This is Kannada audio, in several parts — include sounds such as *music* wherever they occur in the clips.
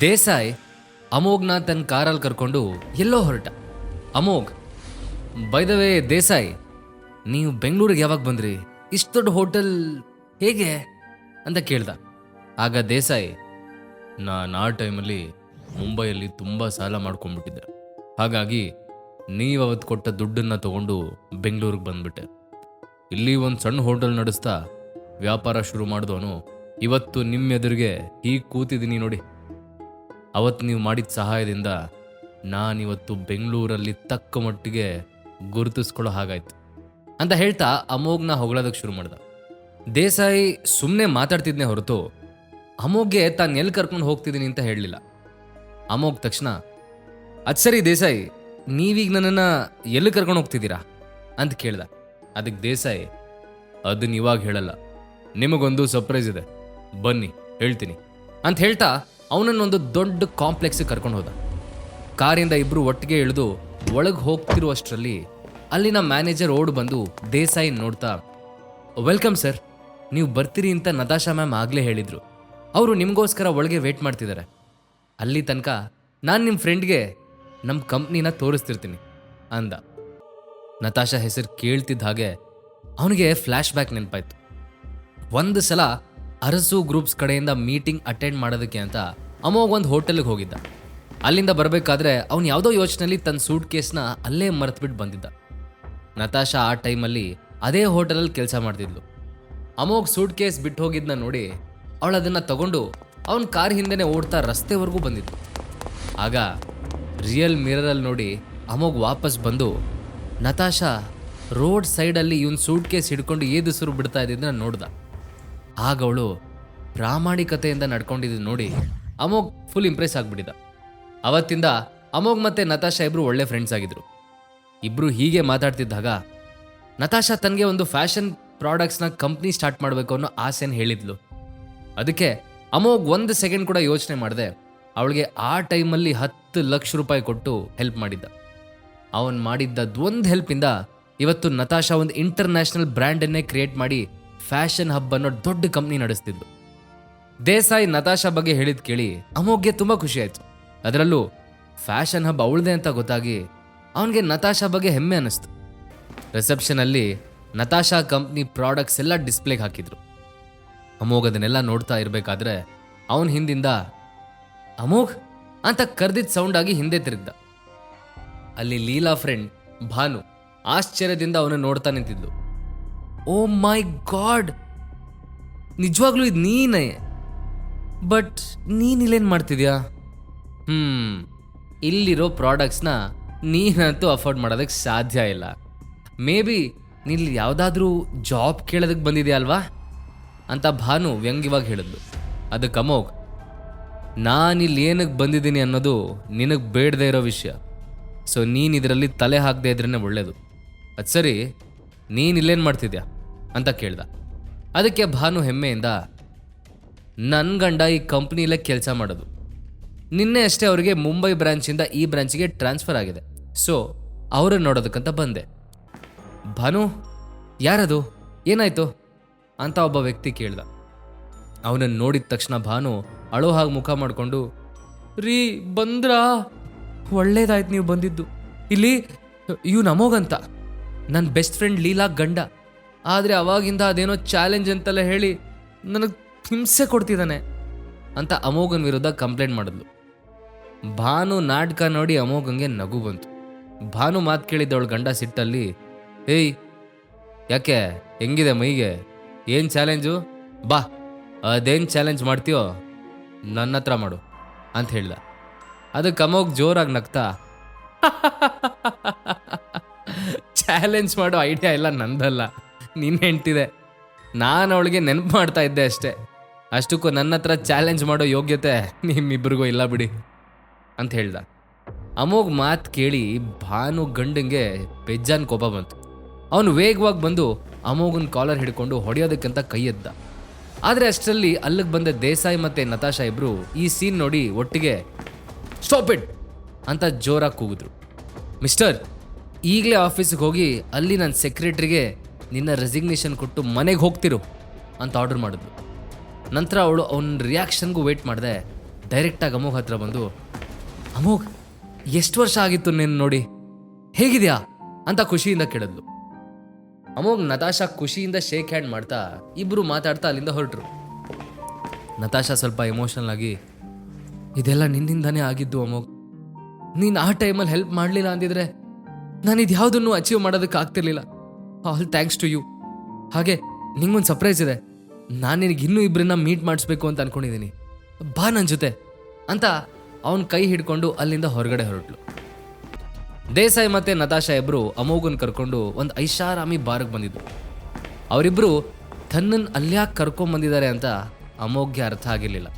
ದೇಸಾಯಿ ಅಮೋಘ್ನ ತನ್ನ ಕಾರಲ್ಲಿ ಕರ್ಕೊಂಡು ಎಲ್ಲೋ ಹೊರಟ. ಅಮೋಘ್ ಬೈದವೇ ದೇಸಾಯ್, ನೀವು ಬೆಂಗಳೂರಿಗೆ ಯಾವಾಗ ಬಂದ್ರಿ? ಇಷ್ಟು ದೊಡ್ಡ ಹೋಟೆಲ್ ಹೇಗೆ? ಅಂತ ಕೇಳ್ದ. ಆಗ ದೇಸಾಯಿ, ನಾನು ಆ ಟೈಮಲ್ಲಿ ಮುಂಬೈಯಲ್ಲಿ ತುಂಬ ಸಾಲ ಮಾಡ್ಕೊಂಡ್ಬಿಟ್ಟಿದ್ದೆ. ಹಾಗಾಗಿ ನೀವು ಅವತ್ತು ಕೊಟ್ಟ ದುಡ್ಡನ್ನು ತಗೊಂಡು ಬೆಂಗಳೂರಿಗೆ ಬಂದ್ಬಿಟ್ಟೆ. ಇಲ್ಲಿ ಒಂದು ಸಣ್ಣ ಹೋಟೆಲ್ ನಡೆಸ್ತಾ ವ್ಯಾಪಾರ ಶುರು ಮಾಡಿದವನು ಇವತ್ತು ನಿಮ್ಮ ಎದುರಿಗೆ ಹೀಗೆ ಕೂತಿದ್ದೀನಿ ನೋಡಿ. ಅವತ್ತು ನೀವು ಮಾಡಿದ ಸಹಾಯದಿಂದ ನಾನಿವತ್ತು ಬೆಂಗಳೂರಲ್ಲಿ ತಕ್ಕ ಮಟ್ಟಿಗೆ ಗುರುತಿಸ್ಕೊಳ್ಳೋ ಹಾಗಾಯ್ತು. ಅಂತ ಹೇಳ್ತಾ ಅಮೋಘ್ನ ಹೊಗಳೋದಕ್ಕೆ ಶುರು ಮಾಡ್ದ. ದೇಸಾಯಿ ಸುಮ್ಮನೆ ಮಾತಾಡ್ತಿದ್ನೇ ಹೊರತು, ಅಮೋಘ್ಗೆ ತಾನು ಎಲ್ಲಿ ಕರ್ಕೊಂಡು ಹೋಗ್ತಿದ್ದೀನಿ ಅಂತ ಹೇಳಲಿಲ್ಲ. ಅಮೋಘ್ ತಕ್ಷಣ, ಅದು ಸರಿ ದೇಸಾಯಿ, ನೀವೀಗ ನನ್ನನ್ನು ಎಲ್ಲಿ ಕರ್ಕೊಂಡು ಹೋಗ್ತಿದ್ದೀರಾ? ಅಂತ ಕೇಳ್ದ. ಅದಕ್ಕೆ ದೇಸಾಯಿ ಅದನ್ನ ಇವಾಗ ಹೇಳಲ್ಲ. ನಿಮಗೊಂದು ಸರ್ಪ್ರೈಸ್ ಇದೆ. ಬನ್ನಿ, ಹೇಳ್ತೀನಿ. ಅಂತ ಹೇಳ್ತಾ ಅವನನ್ನೊಂದು ದೊಡ್ಡ ಕಾಂಪ್ಲೆಕ್ಸಿಗೆ ಕರ್ಕೊಂಡು ಹೋದ. ಕಾರಿಂದ ಇಬ್ರು ಒಟ್ಟಿಗೆ ಇಳಿದು ಒಳಗೆ ಹೋಗ್ತಿರುವಷ್ಟರಲ್ಲಿ ಅಲ್ಲಿನ ಮ್ಯಾನೇಜರ್ ಓಡ್ ಬಂದು ದೇಸಾಯಿ ನೋಡ್ತಾ ವೆಲ್ಕಮ್ ಸರ್ ನೀವು ಬರ್ತೀರಿ ಅಂತ ನತಾಶಾ ಮ್ಯಾಮ್ ಆಗಲೇ ಹೇಳಿದ್ರು. ಅವರು ನಿಮಗೋಸ್ಕರ ಒಳಗೆ ವೇಟ್ ಮಾಡ್ತಿದ್ದಾರೆ. ಅಲ್ಲಿ ತನಕ ನಾನು ನಿಮ್ಮ ಫ್ರೆಂಡ್ಗೆ ನಮ್ಮ ಕಂಪ್ನಿನ ತೋರಿಸ್ತಿರ್ತೀನಿ, ಅಂದ. ನತಾಶಾ ಹೆಸರು ಕೇಳ್ತಿದ್ದ ಹಾಗೆ ಅವನಿಗೆ ಫ್ಲ್ಯಾಶ್ ಬ್ಯಾಕ್ ನೆನಪಾಯ್ತು. ಒಂದು ಸಲ ಅರಸು ಗ್ರೂಪ್ಸ್ ಕಡೆಯಿಂದ ಮೀಟಿಂಗ್ ಅಟೆಂಡ್ ಮಾಡೋದಕ್ಕೆ ಅಂತ ಅಮೋಘ್ ಒಂದು ಹೋಟೆಲ್ಗೆ ಹೋಗಿದ್ದ. ಅಲ್ಲಿಂದ ಬರಬೇಕಾದ್ರೆ ಅವನು ಯಾವುದೋ ಯೋಚನೆಯಲ್ಲಿ ತನ್ನ ಸೂಟ್ ಕೇಸ್ನ ಅಲ್ಲೇ ಮರೆತುಬಿಟ್ಟು ಬಂದಿದ್ದ. ನತಾಶಾ ಆ ಟೈಮಲ್ಲಿ ಅದೇ ಹೋಟೆಲಲ್ಲಿ ಕೆಲಸ ಮಾಡ್ತಿದ್ಲು. ಅಮೋಘ್ ಸೂಟ್ ಕೇಸ್ ಬಿಟ್ಟು ಹೋಗಿದ್ನ ನೋಡಿ ಅವಳು ಅದನ್ನು ತಗೊಂಡು ಅವನ ಕಾರ್ ಹಿಂದೆನೇ ಓಡ್ತಾ ರಸ್ತೆವರೆಗೂ ಬಂದಿದ್ದು ಆಗ ರಿಯಲ್ ಮಿರರಲ್ಲಿ ನೋಡಿ ಅಮೋಘ್ ವಾಪಸ್ ಬಂದು, ನತಾಶಾ ರೋಡ್ ಸೈಡಲ್ಲಿ ಇವನ್ ಸೂಟ್ ಕೇಸ್ ಹಿಡ್ಕೊಂಡು ಏದುಸಿರು ಬಿಡ್ತಾ ಇದ್ದಿದ್ದನ್ನ ನೋಡ್ದ. ಆಗ ಅವಳು ಪ್ರಾಮಾಣಿಕತೆಯಿಂದ ನಡ್ಕೊಂಡಿದ್ದು ನೋಡಿ ಅಮೋಘ್ ಫುಲ್ ಇಂಪ್ರೆಸ್ ಆಗಿಬಿಟ್ಟಿದ್ದ ಅವತ್ತಿಂದ ಅಮೋಘ್ ಮತ್ತೆ ನತಾಶಾ ಇಬ್ಬರು ಒಳ್ಳೆ ಫ್ರೆಂಡ್ಸ್ ಆಗಿದ್ರು. ಇಬ್ಬರು ಹೀಗೆ ಮಾತಾಡ್ತಿದ್ದಾಗ ನತಾಶಾ ತನಗೆ ಒಂದು ಫ್ಯಾಷನ್ ಪ್ರಾಡಕ್ಟ್ಸ್ನ ಕಂಪ್ನಿ ಸ್ಟಾರ್ಟ್ ಮಾಡಬೇಕು ಅನ್ನೋ ಆಸೆನ ಹೇಳಿದ್ಲು. ಅದಕ್ಕೆ ಅಮೋಘ್ ಒಂದು ಸೆಕೆಂಡ್ ಕೂಡ ಯೋಚನೆ ಮಾಡಿದೆ, ಅವಳಿಗೆ ಆ ಟೈಮಲ್ಲಿ ಹತ್ತು ಲಕ್ಷ ರೂಪಾಯಿ ಕೊಟ್ಟು ಹೆಲ್ಪ್ ಮಾಡಿದ್ದ. ಅವನು ಮಾಡಿದ್ದ ಒಂದು ಹೆಲ್ಪಿಂದ ಇವತ್ತು ನತಾಶಾ ಒಂದು ಇಂಟರ್ನ್ಯಾಷನಲ್ ಬ್ರ್ಯಾಂಡನ್ನೇ ಕ್ರಿಯೇಟ್ ಮಾಡಿ ಫ್ಯಾಷನ್ ಹಬ್ ಅನ್ನೋ ದೊಡ್ಡ ಕಂಪ್ನಿ ನಡೆಸ್ತಿದ್ದು ದೇಸಾಯಿ ನತಾಶಾ ಬಗ್ಗೆ ಹೇಳಿದ್ ಕೇಳಿ ಅಮೋಘ್ಗೆ ತುಂಬಾ ಖುಷಿ ಆಯ್ತು. ಅದರಲ್ಲೂ ಫ್ಯಾಷನ್ ಹಬ್ ಅವಳದೆ ಅಂತ ಗೊತ್ತಾಗಿ ಅವನಿಗೆ ನತಾಶಾ ಬಗ್ಗೆ ಹೆಮ್ಮೆ ಅನ್ನಿಸ್ತು. ರಿಸೆಪ್ಷನಲ್ಲಿ ನತಾಶಾ ಕಂಪ್ನಿ ಪ್ರಾಡಕ್ಟ್ಸ್ ಎಲ್ಲ ಡಿಸ್ಪ್ಲೇಗೆ ಹಾಕಿದ್ರು. ಅಮೋಘ್ ಅದನ್ನೆಲ್ಲ ನೋಡ್ತಾ ಇರಬೇಕಾದ್ರೆ ಅವನ ಹಿಂದಿಂದ, ಅಮೋಘ್? ಅಂತ ಕರೆದಿದ್ದ ಸೌಂಡ್ ಆಗಿ ಹಿಂದೆ ತಿರುಗ್ದ. ಅಲ್ಲಿ ಲೀಲಾ ಫ್ರೆಂಡ್ ಭಾನು ಆಶ್ಚರ್ಯದಿಂದ ಅವನು ನೋಡ್ತಾ ನಿಂತಿದ್ಲು. Oh my god! ನಿಜವಾಗ್ಲೂ ಇದು ನೀನೇ? ಬಟ್ ನೀನ್ ಇಲ್ಲೇನು ಮಾಡ್ತಿದ್ಯಾ? ಹ್ಮ್, ಇಲ್ಲಿರೋ ಪ್ರಾಡಕ್ಟ್ಸ್ನ ನೀನಂತೂ ಅಫೋರ್ಡ್ ಮಾಡೋದಕ್ಕೆ ಸಾಧ್ಯ ಇಲ್ಲ. ಮೇ ಬಿ ನೀನು ಯಾವುದಾದ್ರೂ ಜಾಬ್ ಕೇಳೋದಕ್ಕೆ ಬಂದಿದ್ಯಾ ಅಲ್ವಾ? ಅಂತ ಭಾನು ವ್ಯಂಗ್ಯವಾಗಿ ಹೇಳಿದ್ಲು. ಅದಕ್ಕೆ ಅಮೋಘ್ ನಾನಿಲ್ಲಿ ಏನಕ್ಕೆ ಬಂದಿದ್ದೀನಿ ಅನ್ನೋದು ನಿನಗೆ ಬೇಡದೇ ಇರೋ ವಿಷಯ. ಸೊ ನೀನು ಇದರಲ್ಲಿ ತಲೆ ಹಾಕದೆ ಇದ್ರೇ ಒಳ್ಳೇದು. ಅದು ಸರಿ, ನೀನು ಇಲ್ಲೇನು ಮಾಡ್ತಿದ್ಯಾ? ಅಂತ ಕೇಳ್ದ. ಅದಕ್ಕೆ ಭಾನು ಹೆಮ್ಮೆಯಿಂದ ನನ್ನ ಗಂಡ ಈ ಕಂಪ್ನಿಲೇ ಕೆಲಸ ಮಾಡೋದು. ನಿನ್ನೆ ಅಷ್ಟೇ ಅವರಿಗೆ ಮುಂಬೈ ಬ್ರಾಂಚಿಂದ ಈ ಬ್ರಾಂಚಿಗೆ ಟ್ರಾನ್ಸ್ಫರ್ ಆಗಿದೆ. ಸೊ, ಅವರನ್ನು ನೋಡೋದಕ್ಕಂತ ಬಂದೆ. ಭಾನು, ಯಾರದು? ಏನಾಯ್ತು? ಅಂತ ಒಬ್ಬ ವ್ಯಕ್ತಿ ಕೇಳ್ದ. ಅವನನ್ನು ನೋಡಿದ ತಕ್ಷಣ ಭಾನು ಅಳೋ ಹಾಗೆ ಮುಖ ಮಾಡಿಕೊಂಡು, ರೀ, ಬಂದ್ರಾ? ಒಳ್ಳೇದಾಯ್ತು ನೀವು ಬಂದಿದ್ದು. ಇಲ್ಲಿ ಇವ್ ನಮೋಗಂತ. ನನ್ನ ಬೆಸ್ಟ್ ಫ್ರೆಂಡ್ ಲೀಲಾ ಗಂಡ. ಆದರೆ ಅವಾಗಿಂದ ಅದೇನೋ ಚಾಲೆಂಜ್ ಅಂತೆಲ್ಲ ಹೇಳಿ, ನನಗೆ ಹಿಂಸೆ ಕೊಡ್ತಿದ್ದಾನೆ ಅಂತ ಅಮೋಘನ್ ವಿರುದ್ಧ ಕಂಪ್ಲೇಂಟ್ ಮಾಡಿದ್ಲು. ಭಾನು ನಾಟಕ ನೋಡಿ ಅಮೋಘಂಗೆ ನಗು ಬಂತು. ಭಾನು ಮಾತು ಕೇಳಿದ್ದವಳು ಗಂಡ ಸಿಟ್ಟಲ್ಲಿ, ಏಯ್, ಯಾಕೆ, ಹೆಂಗಿದೆ ಮೈಗೆ? ಏನು ಚಾಲೆಂಜು? ಬಾ, ಅದೇನು ಚಾಲೆಂಜ್ ಮಾಡ್ತೀಯೋ, ನನ್ನ ಹತ್ರ ಮಾಡು, ಅಂತ ಹೇಳ್ದ. ಅದಕ್ಕೆ ಅಮೋಗ್ ಜೋರಾಗಿ ನಗ್ತಾ, *laughs* ಚಾಲೆಂಜ್ ಮಾಡೋ ಐಡಿಯಾ ಇಲ್ಲ ನಂದಲ್ಲ. ನಿನ್ನ ಹೆಂಡ್ತಿದೆ. ನಾನು ಅವಳಿಗೆ ನೆನಪು ಮಾಡ್ತಾ ಇದ್ದೆ ಅಷ್ಟೇ. ಅಷ್ಟಕ್ಕೂ ನನ್ನ ಹತ್ರ ಚಾಲೆಂಜ್ ಮಾಡೋ ಯೋಗ್ಯತೆ ನಿಮ್ಮಿಬ್ಬರಿಗೂ ಇಲ್ಲ ಬಿಡಿ ಅಂತ ಹೇಳ್ದ. ಅಮೋಗ್ ಮಾತು ಕೇಳಿ ಭಾನು ಗಂಡಂಗೆ ಬೆಜ್ಜಾನ್ ಕೋಪ ಬಂತು. ಅವನು ವೇಗವಾಗಿ ಬಂದು ಅಮೋಗನ್ ಕಾಲರ್ ಹಿಡ್ಕೊಂಡು ಹೊಡೆಯೋದಕ್ಕಂತ ಕೈ ಎದ್ದ. ಆದರೆ ಅಷ್ಟರಲ್ಲಿ ಅಲ್ಲಿಗೆ ಬಂದ ದೇಸಾಯಿ ಮತ್ತೆ ನತಾಶಾ ಇಬ್ಬರು ಈ ಸೀನ್ ನೋಡಿ ಒಟ್ಟಿಗೆ ಸ್ಟಾಪ್ ಇಟ್ ಅಂತ ಜೋರಾಗಿ ಕೂಗಿದ್ರು. ಮಿಸ್ಟರ್ ಈಗಲೇ ಆಫೀಸಿಗೆ ಹೋಗಿ ಅಲ್ಲಿ ನನ್ನ ಸೆಕ್ರೆಟ್ರಿಗೆ ನಿನ್ನ ರೆಸಿಗ್ನೇಷನ್ ಕೊಟ್ಟು ಮನೆಗೆ ಹೋಗ್ತಿರು ಅಂತ ಆರ್ಡರ್ ಮಾಡಿದ್ಲು ನಂತರ ಅವಳು ಅವನ ರಿಯಾಕ್ಷನ್ಗೂ ವೆಯ್ಟ್ ಮಾಡಿದೆ. ಡೈರೆಕ್ಟಾಗಿ ಅಮೋಘ್ ಹತ್ರ ಬಂದು, ಅಮೋಘ್, ಎಷ್ಟು ವರ್ಷ ಆಗಿತ್ತು ನೀನು ನೋಡಿ? ಹೇಗಿದ್ಯಾ? ಅಂತ ಖುಷಿಯಿಂದ ಕೇಳಿದ್ಲು. ಅಮೋಘ್ ನತಾಶಾ ಖುಷಿಯಿಂದ ಶೇಕ್ ಹ್ಯಾಂಡ್ ಮಾಡ್ತಾ ಇಬ್ಬರು ಮಾತಾಡ್ತಾ ಅಲ್ಲಿಂದ ಹೊರಟ್ರು. ನತಾಶಾ ಸ್ವಲ್ಪ ಎಮೋಷನಲ್ ಆಗಿ, ಇದೆಲ್ಲ ನಿನ್ನಿಂದನೇ ಆಗಿದ್ದು ಅಮೋಘ್. ನೀನು ಆ ಟೈಮಲ್ಲಿ ಹೆಲ್ಪ್ ಮಾಡಲಿಲ್ಲ ಅಂದಿದ್ರೆ ನಾನು ಇದು ಯಾವುದನ್ನು ಅಚೀವ್ ಮಾಡೋದಕ್ಕೆ ಆಗ್ತಿರ್ಲಿಲ್ಲ ಆಲ್ ಥ್ಯಾಂಕ್ಸ್ ಟು ಯು ಹಾಗೆ ನಿಂಗೊಂದು ಸರ್ಪ್ರೈಸ್ ಇದೆ. ನಾನು ನಿನಗೆ ಇನ್ನೂ ಇಬ್ಬರನ್ನ ಮೀಟ್ ಮಾಡಿಸ್ಬೇಕು ಅಂತ ಅನ್ಕೊಂಡಿದ್ದೀನಿ ಬಾ ನನ್ನ ಜೊತೆ ಅಂತ ಅವನ ಕೈ ಹಿಡ್ಕೊಂಡು ಅಲ್ಲಿಂದ ಹೊರಗಡೆ ಹೊರಟ್ಲು. ದೇಸಾಯಿ ಮತ್ತು ನತಾಶಾ ಇಬ್ಬರು ಅಮೋಘನ್ ಕರ್ಕೊಂಡು ಒಂದು ಐಷಾರಾಮಿ ಬಾರ್ಗೆ ಬಂದಿದ್ರು ಅವರಿಬ್ಬರು ತನ್ನನ್ನು ಅಲ್ಯಾಕೆ ಕರ್ಕೊಂಬಂದಿದ್ದಾರೆ ಅಂತ ಅಮೋಘ್ಯ ಅರ್ಥ ಆಗಿರಲಿಲ್ಲ.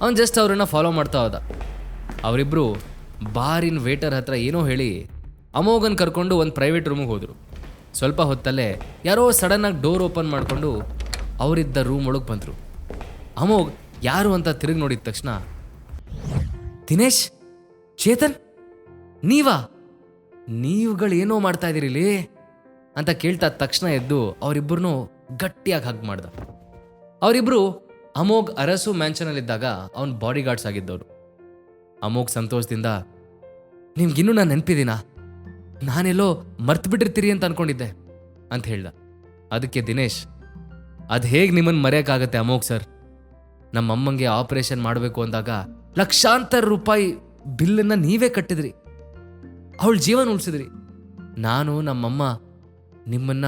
ಅವನು ಜಸ್ಟ್ ಅವರನ್ನು ಫಾಲೋ ಮಾಡ್ತಾ ಹೋದ. ಅವರಿಬ್ರು ಬಾರಿನ ವೇಟರ್ ಹತ್ರ ಏನೋ ಹೇಳಿ ಅಮೋಘನ್ ಕರ್ಕೊಂಡು ಒಂದು ಪ್ರೈವೇಟ್ ರೂಮಿಗೆ ಹೋದರು. ಸ್ವಲ್ಪ ಹೊತ್ತಲ್ಲೇ ಯಾರೋ ಸಡನ್ನಾಗಿ ಡೋರ್ ಓಪನ್ ಮಾಡಿಕೊಂಡು ಅವರಿದ್ದ ರೂಮ್ ಒಳಗೆ ಬಂದರು. ಅಮೋಘ್ ಯಾರು ಅಂತ ತಿರುಗಿ ನೋಡಿದ ತಕ್ಷಣ, ದಿನೇಶ್, ಚೇತನ್, ನೀವಾ? ನೀವುಗಳೇನೋ ಮಾಡ್ತಾ ಇದ್ದೀರಿ ಇಲ್ಲಿ ಅಂತ ಕೇಳ್ತಾ ತಕ್ಷಣ ಎದ್ದು ಅವರಿಬ್ಬರನ್ನು ಗಟ್ಟಿಯಾಗಿ ಹಗ್ ಮಾಡ್ದ. ಅವರಿಬ್ಬರು ಅಮೋಘ್ ಅರಸು ಮ್ಯಾನ್ಷನಲ್ಲಿದ್ದಾಗ ಅವನ ಬಾಡಿ ಗಾರ್ಡ್ಸ್ ಆಗಿದ್ದವರು. ಅಮೋಘ್ ಸಂತೋಷದಿಂದ ನಿಮ್ಗಿನ್ನೂ ನಾನು ನೆನಪಿದ್ದೀನಾ ನಾನೆಲ್ಲೋ ಮರ್ತು ಬಿಟ್ಟಿರ್ತೀರಿ ಅಂತ ಅನ್ಕೊಂಡಿದ್ದೆ, ಅಂತ ಹೇಳ್ದ. ಅದಕ್ಕೆ ದಿನೇಶ್ ಅದು ಹೇಗೆ ನಿಮ್ಮನ್ನು ಮರೆಯೋಕ್ಕಾಗತ್ತೆ ಅಮೋಘ್ ಸರ್? ನಮ್ಮ ಅಮ್ಮಂಗೆ ಆಪರೇಷನ್ ಮಾಡಬೇಕು ಅಂದಾಗ ಲಕ್ಷಾಂತರ ರೂಪಾಯಿ ಬಿಲ್ಲನ್ನು ನೀವೇ ಕಟ್ಟಿದ್ರಿ. ಅವಳ ಜೀವನ ಉಳಿಸಿದ್ರಿ. ನಾನು, ನಮ್ಮಮ್ಮ ನಿಮ್ಮನ್ನ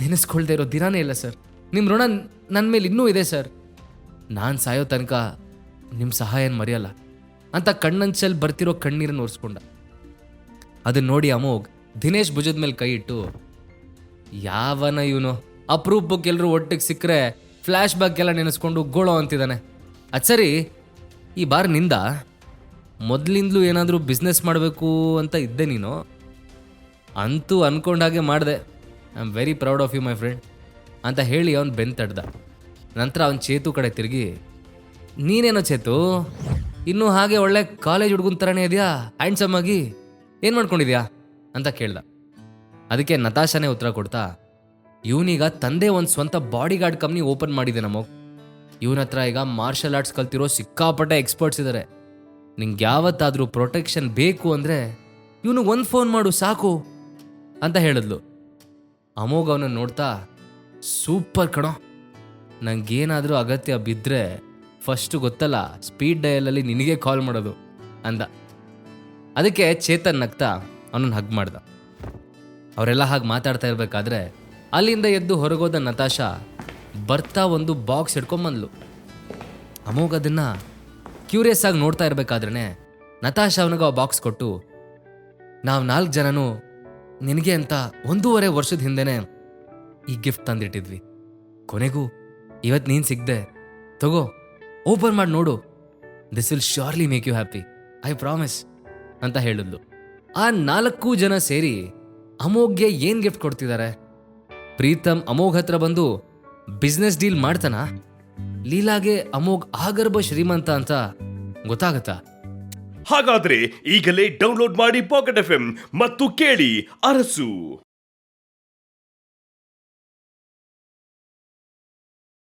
ನೆನೆಸ್ಕೊಳ್ದೇ ಇರೋ ದಿನಾನೇ ಇಲ್ಲ ಸರ್. ನಿಮ್ಮ ಋಣ ನನ್ನ ಮೇಲೆ ಇನ್ನೂ ಇದೆ ಸರ್. ನಾನು ಸಾಯೋ ತನಕ ನಿಮ್ಮ ಸಹಾಯನ ಮರೆಯಲ್ಲ. ಅಂತ ಕಣ್ಣಂಚಲ್ಲಿ ಬರ್ತಿರೋ ಕಣ್ಣೀರನ್ನು ಒರೆಸ್ಕೊಂಡ. ಅದನ್ನ ನೋಡಿ ಅಮೋಘ್ ದಿನೇಶ್ ಭುಜದ ಮೇಲೆ ಕೈ ಇಟ್ಟು, ಯಾವನ ಇವನು? ಅಪರೂಪಕ್ಕೆ ಎಲ್ಲರೂ ಒಟ್ಟಿಗೆ ಸಿಕ್ಕರೆ ಫ್ಲ್ಯಾಶ್ ಬ್ಯಾಕ್ ಎಲ್ಲ ನೆನೆಸ್ಕೊಂಡು ಗೋಳೋ ಅಂತಿದ್ದಾನೆ. ಅದು ಸರಿ, ಈ ಬಾರ್ನಿಂದ? ಮೊದಲಿಂದಲೂ ಏನಾದರೂ ಬಿಸ್ನೆಸ್ ಮಾಡಬೇಕು ಅಂತ ಇದ್ದೆ ನೀನು. ಅಂತೂ ಅನ್ಕೊಂಡಾಗೆ ಮಾಡಿದೆ. I am very proud of you my friend ಅಂತ ಹೇಳಿ ಅವನು ಬೆನ್ ತಡ್ದ. ನಂತರ ಅವನ ಚೇತು ಕಡೆ ತಿರುಗಿ, ನೀನೇನೋ ಚೇತು? ಇನ್ನೂ ಹಾಗೆ ಒಳ್ಳೆ ಕಾಲೇಜ್ ಹುಡುಗನ ಥರನೇ ಇದೆಯಾ? ಹ್ಯಾಂಡ್ಸಮ್ ಆಗಿ? ಏನು ಮಾಡ್ಕೊಂಡಿದ್ಯಾ? ಅಂತ ಕೇಳ್ದ. ಅದಕ್ಕೆ ನತಾಶಾನೇ ಉತ್ತರ ಕೊಡ್ತಾ ಇವನೀಗ ತಂದೆ ಒಂದು ಸ್ವಂತ ಬಾಡಿ ಗಾರ್ಡ್ ಕಂಪ್ನಿ ಓಪನ್ ಮಾಡಿದೆ ನಮ್ಮ ಇವನ ಹತ್ರ ಈಗ ಮಾರ್ಷಲ್ ಆರ್ಟ್ಸ್ ಕಲ್ತಿರೋ ಸಿಕ್ಕಾಪಟ್ಟೆ ಎಕ್ಸ್ಪರ್ಟ್ಸ್ ಇದ್ದಾರೆ ನಿಂಗೆ ಯಾವತ್ತಾದರೂ ಪ್ರೊಟೆಕ್ಷನ್ ಬೇಕು ಅಂದರೆ ಇವನು ಒಂದು ಫೋನ್ ಮಾಡು, ಸಾಕು ಅಂತ ಹೇಳಿದ್ಲು. ಅಮೋಘ್ ಅವನ ನೋಡ್ತಾ, ಸೂಪರ್ ಕಣೋ. ನಂಗೇನಾದರೂ ಅಗತ್ಯ ಬಿದ್ದರೆ ಫಸ್ಟು ಗೊತ್ತಲ್ಲ, ಸ್ಪೀಡ್ ಡಯಲಲ್ಲಿ ನಿನಗೆ ಕಾಲ್ ಮಾಡೋದು ಅಂದ. ಅದಕ್ಕೆ ಚೇತನ್ ನಗ್ತಾ ಅವನನ್ನು ಹಗ್ ಮಾಡ್ದ. ಅವರೆಲ್ಲ ಹಾಗೆ ಮಾತಾಡ್ತಾ ಇರಬೇಕಾದ್ರೆ ಅಲ್ಲಿಂದ ಎದ್ದು ಹೊರಗೋದ ನತಾಶಾ ಬರ್ತಾ ಒಂದು ಬಾಕ್ಸ್ ಹಿಡ್ಕೊಂಬಂದ್ಲು. ಅಮೋಘ್ ಅದನ್ನು ಕ್ಯೂರಿಯಸ್ ಆಗಿ ನೋಡ್ತಾ ಇರಬೇಕಾದ್ರೆ ನತಾಶಾ ಅವನಿಗೆ ಆ ಬಾಕ್ಸ್ ಕೊಟ್ಟು, ನಾವು ನಾಲ್ಕು ಜನನು ನಿನಗೆ ಅಂತ ಒಂದೂವರೆ ವರ್ಷದ ಹಿಂದೆನೆ ಈ ಗಿಫ್ಟ್ ತಂದಿಟ್ಟಿದ್ವಿ. ಕೊನೆಗೂ ಇವತ್ತು ನೀನು ಸಿಗ್ದೆ. ತಗೋ, ಓಪನ್ ಮಾಡಿ ನೋಡು. This will surely make you happy I promise ಅಂತ ಹೇಳಿದ್ಲು. ಆ ನಾಲ್ಕು ಜನ ಸೇರಿ ಅಮೋಘ್ಗೆ ಏನು ಗಿಫ್ಟ್ ಕೊಡ್ತಿದ್ದಾರೆ ಪ್ರೀತಮ್ ಅಮೋಘ್ ಹತ್ರ ಬಂದು ಬಿಸ್ನೆಸ್ ಡೀಲ್ ಮಾಡ್ತಾನ? ಲೀಲಾಗೆ ಅಮೋಘ್ ಆಗರ್ಭ ಶ್ರೀಮಂತ ಅಂತ ಗೊತ್ತಾಗತ್ತಾ? ಹಾಗಾದ್ರೆ ಈಗಲೇ ಡೌನ್ಲೋಡ್ ಮಾಡಿ ಪಾಕೆಟ್ ಎಫ್ ಮತ್ತು ಕೇಳಿ ಅರಸು.